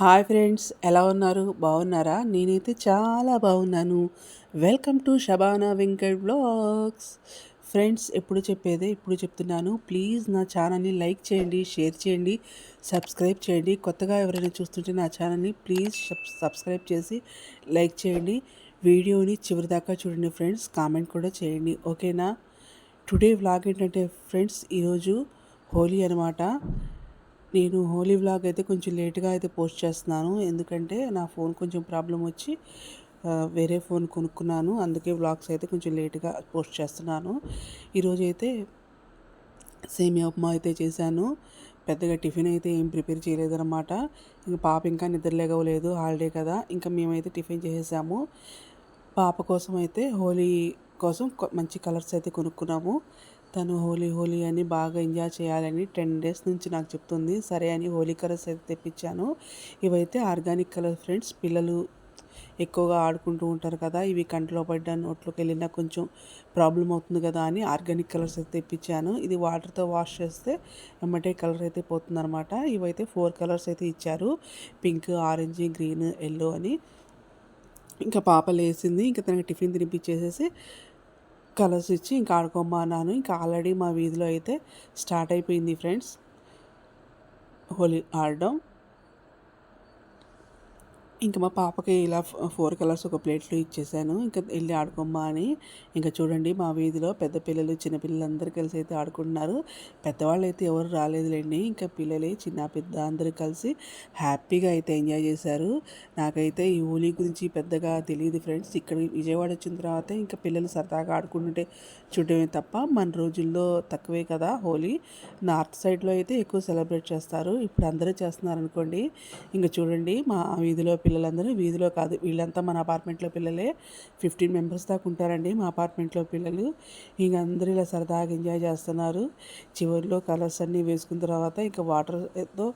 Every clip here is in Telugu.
హాయ్ ఫ్రెండ్స్ ఎలా ఉన్నారు? బాగున్నారా? నేనైతే చాలా బాగున్నాను. Welcome to Shabana Venkat blogs. Friends ఎప్పుడు చెప్పేదే ఇప్పుడు చెప్తున్నాను. ప్లీజ్ నా ఛానల్ని లైక్ చేయండి షేర్ చేయండి సబ్స్క్రైబ్ చేయండి. కొత్తగా ఎవరైనా చూస్తుంటే నా ఛానల్ని ప్లీజ్ సబ్స్క్రైబ్ చేసి లైక్ చేయండి. వీడియోని చివరి దాకా చూడండి ఫ్రెండ్స్ కామెంట్ కూడా చేయండి. ఓకేనా? టుడే వ్లాగ్ ఏంటంటే ఫ్రెండ్స్ ఈరోజు హోలీ అనమాట నేను హోలీ వ్లాగ్ అయితే కొంచెం లేట్గా అయితే పోస్ట్ చేస్తున్నాను. ఎందుకంటే నా ఫోన్ కొంచెం ప్రాబ్లం వచ్చి వేరే ఫోన్ కొనుక్కున్నాను. అందుకే వ్లాగ్స్ అయితే కొంచెం లేట్గా పోస్ట్ చేస్తున్నాను. ఈరోజు అయితే సేమియా ఉప్మా అయితే చేశాను. పెద్దగా టిఫిన్ అయితే ఏం ప్రిపేర్ చేయలేదన్నమాట. ఇంకా పాప ఇంకా నిద్రలేగవలేదు హాలిడే కదా. ఇంకా మేమైతే టిఫిన్ చేసేసాము. పాప కోసం అయితే హోలీ కోసం మంచి కలర్స్ అయితే కొనుక్కున్నాము. తను హోలీ హోలీ అని బాగా ఎంజాయ్ చేయాలని టెన్ డేస్ నుంచి నాకు చెప్తుంది. సరే అని హోలీ కలర్స్ అయితే తెప్పించాను. ఇవైతే ఆర్గానిక్ కలర్ ఫ్రెండ్స్. పిల్లలు ఎక్కువగా ఆడుకుంటూ ఉంటారు కదా ఇవి కంటిలో పడ్డా నోట్లోకి వెళ్ళినా కొంచెం ప్రాబ్లం అవుతుంది కదా అని ఆర్గానిక్ కలర్స్ అయితే తెప్పించాను. ఇది వాటర్తో వాష్ చేస్తే ఎమ్మటే కలర్ అయితే పోతుందనమాట ఇవైతే ఫోర్ కలర్స్ అయితే ఇచ్చారు. పింక్ ఆరెంజ్ గ్రీన్ ఎల్లో అని. ఇంకా పాప లేసింది ఇంకా తనకి టిఫిన్ తినిపించేసేసి కలర్స్ ఇచ్చి ఇంకా ఆడుకోమన్నాను. ఇంకా ఆల్రెడీ మా వీధిలో అయితే స్టార్ట్ అయిపోయింది ఫ్రెండ్స్. హోలీ ఆడడం. ఇంకా మా పాపకి ఇలా ఫోర్ కలర్స్ ఒక ప్లేట్లో ఇచ్చేసాను. ఇంకా వెళ్ళి ఆడుకోమ్మా అని. ఇంకా చూడండి మా వీధిలో పెద్ద పిల్లలు చిన్నపిల్లలు అందరూ కలిసి అయితే ఆడుకుంటున్నారు. పెద్దవాళ్ళు అయితే ఎవరు రాలేదులేండి. ఇంకా పిల్లలే చిన్న పెద్ద అందరూ కలిసి హ్యాపీగా అయితే ఎంజాయ్ చేశారు. నాకైతే ఈ హోలీ గురించి పెద్దగా తెలియదు ఫ్రెండ్స్. ఇక్కడ విజయవాడ వచ్చిన తర్వాత ఇంకా పిల్లలు సరదాగా ఆడుకుంటుంటే చూడమే తప్ప మన రోజుల్లో తక్కువే కదా హోలీ. నార్త్ సైడ్లో అయితే ఎక్కువ సెలబ్రేట్ చేస్తారు. ఇప్పుడు అందరూ చేస్తున్నారు అనుకోండి. ఇంకా చూడండి మా వీధిలో పిల్లలందరూ వీధిలో కాదు. వీళ్ళంతా మన అపార్ట్మెంట్లో పిల్లలే. ఫిఫ్టీన్ మెంబర్స్ దాకా ఉంటారండి మా అపార్ట్మెంట్లో పిల్లలు. ఇంక అందరూ ఇలా సరదాగా ఎంజాయ్ చేస్తున్నారు. చివరిలో కలర్స్ అన్నీ వేసుకున్న తర్వాత ఇంకా వాటర్తో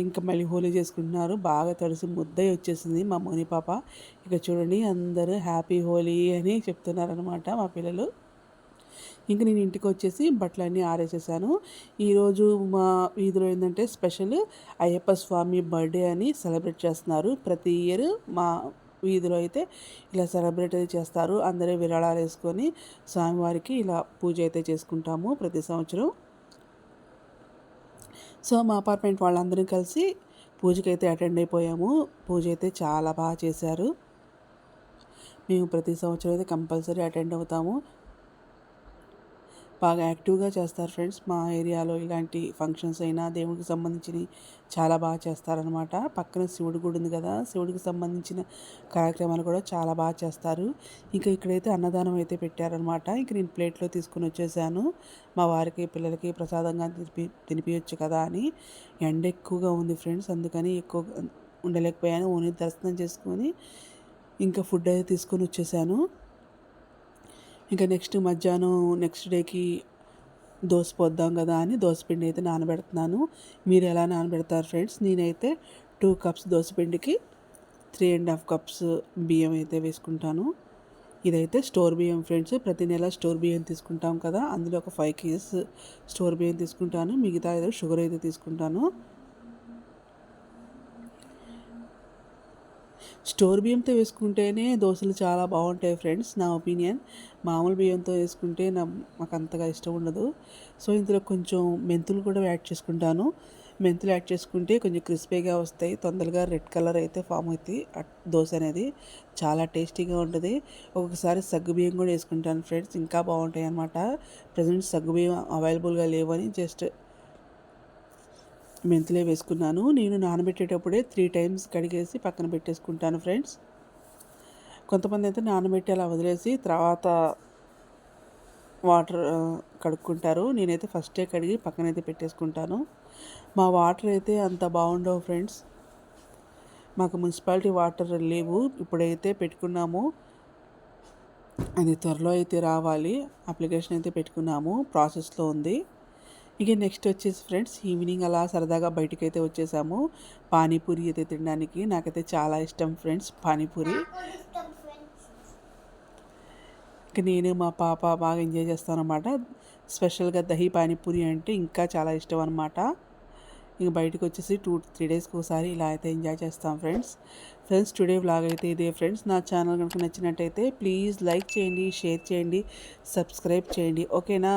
ఇంకా మళ్ళీ హోలీ చేసుకుంటున్నారు. బాగా తడిసి ముద్దయి వచ్చేసింది మా మోని పాప. ఇక చూడండి అందరూ హ్యాపీ హోలీ అని చెప్తున్నారనమాట మా పిల్లలు. ఇంక నేను ఇంటికి వచ్చేసి బట్టలన్నీ ఆరేసేసాను. ఈరోజు మా వీధిలో ఏంటంటే స్పెషల్ అయ్యప్ప స్వామి బర్త్డే అని సెలబ్రేట్ చేస్తున్నారు. ప్రతి ఇయర్ మా వీధిలో అయితే ఇలా సెలబ్రేట్ అయితే చేస్తారు. అందరూ విరాళాలు వేసుకొని స్వామివారికి ఇలా పూజ అయితే చేసుకుంటాము ప్రతి సంవత్సరం. సో మా అపార్ట్మెంట్ వాళ్ళందరం కలిసి పూజకైతే అటెండ్ అయిపోయాము. పూజ అయితే చాలా బాగా చేశారు. మేము ప్రతి సంవత్సరం అయితే కంపల్సరీ అటెండ్ అవుతాము. బాగా యాక్టివ్గా చేస్తారు ఫ్రెండ్స్. మా ఏరియాలో ఇలాంటి ఫంక్షన్స్ అయినా దేవుడికి సంబంధించినవి చాలా బాగా చేస్తారనమాట పక్కన శివుడి గుడి ఉంది కదా శివుడికి సంబంధించిన కార్యక్రమాలు కూడా చాలా బాగా చేస్తారు. ఇంకా ఇక్కడైతే అన్నదానం అయితే పెట్టారనమాట ఇంక నేను ప్లేట్లో తీసుకుని వచ్చేసాను. మా వారికి పిల్లలకి ప్రసాదంగా తినిపి తినిపించచ్చు కదా అని. ఎండ ఎక్కువగా ఉంది ఫ్రెండ్స్. అందుకని ఎక్కువ ఉండలేకపోయాను. ఓన్లీ దర్శనం చేసుకొని ఇంకా ఫుడ్ అయితే తీసుకొని వచ్చేసాను. ఇంకా నెక్స్ట్ మధ్యాహ్నం నెక్స్ట్ డేకి దోశ పోద్దాం కదా అని దోశపిండి అయితే నానబెడుతున్నాను. మీరు ఎలా నానబెడతారు ఫ్రెండ్స్? నేనైతే టూ కప్స్ దోశపిండికి త్రీ అండ్ హాఫ్ కప్స్ బియ్యం అయితే వేసుకుంటాను. ఇదైతే స్టోర్ బియ్యం ఫ్రెండ్స్. ప్రతి నెల స్టోర్ బియ్యం తీసుకుంటాం కదా. అందులో ఒక ఫైవ్ కేజీస్ స్టోర్ బియ్యం తీసుకుంటాను. మిగతా ఏదో షుగర్ అయితే తీసుకుంటాను. స్టోర్ బియ్యంతో వేసుకుంటేనే దోశలు చాలా బాగుంటాయి ఫ్రెండ్స్ నా ఒపీనియన్. మామూలు బియ్యంతో వేసుకుంటే నా మాకు అంతగా ఇష్టం ఉండదు. సో ఇందులో కొంచెం మెంతులు కూడా యాడ్ చేసుకుంటాను. మెంతులు యాడ్ చేసుకుంటే కొంచెం క్రిస్పీగా వస్తాయి. తొందరగా రెడ్ కలర్ అయితే ఫామ్ అవుతుంది దోశ అనేది చాలా టేస్టీగా ఉంటుంది. ఒక్కొక్కసారి సగ్గు బియ్యం కూడా వేసుకుంటాను ఫ్రెండ్స్ ఇంకా బాగుంటాయి అన్నమాట. ప్రజెంట్ సగ్గు బియ్యం అవైలబుల్గా లేవని జస్ట్ మెంతులే వేసుకున్నాను. నేను నానబెట్టేటప్పుడే త్రీ టైమ్స్ కడిగేసి పక్కన పెట్టేసుకుంటాను ఫ్రెండ్స్. కొంతమంది అయితే నానబెట్టి అలా వదిలేసి తర్వాత వాటర్ కడుక్కుంటారు. నేనైతే ఫస్టే కడిగి పక్కనైతే పెట్టేసుకుంటాను. మా వాటర్ అయితే అంత బాగుండవు ఫ్రెండ్స్. మాకు మున్సిపాలిటీ వాటర్ లేవు. ఇప్పుడైతే పెట్టుకున్నాము. అది త్వరలో అయితే రావాలి. అప్లికేషన్ అయితే పెట్టుకున్నాము. ప్రాసెస్లో ఉంది. ఇక నెక్స్ట్ వచ్చేసి ఫ్రెండ్స్ ఈవినింగ్ అలా సరదాగా బయటికి అయితే వచ్చేసాము. పానీపూరి అయితే తినడానికి నాకైతే చాలా ఇష్టం ఫ్రెండ్స్ పానీపూరి. ఇక నేను మా పాప బాగా ఎంజాయ్ చేస్తాను అనమాట స్పెషల్గా దహి పానీపూరి అంటే ఇంకా చాలా ఇష్టం అనమాట ఇంక బయటకు వచ్చేసి టూ త్రీ డేస్కి ఒకసారి ఇలా అయితే ఎంజాయ్ చేస్తాం ఫ్రెండ్స్ ఫ్రెండ్స్ టుడే వ్లాగ్ అయితే ఇదే ఫ్రెండ్స్ నా ఛానల్ కనుక నచ్చినట్టయితే ప్లీజ్ లైక్ చేయండి షేర్ చేయండి సబ్స్క్రైబ్ చేయండి. ఓకేనా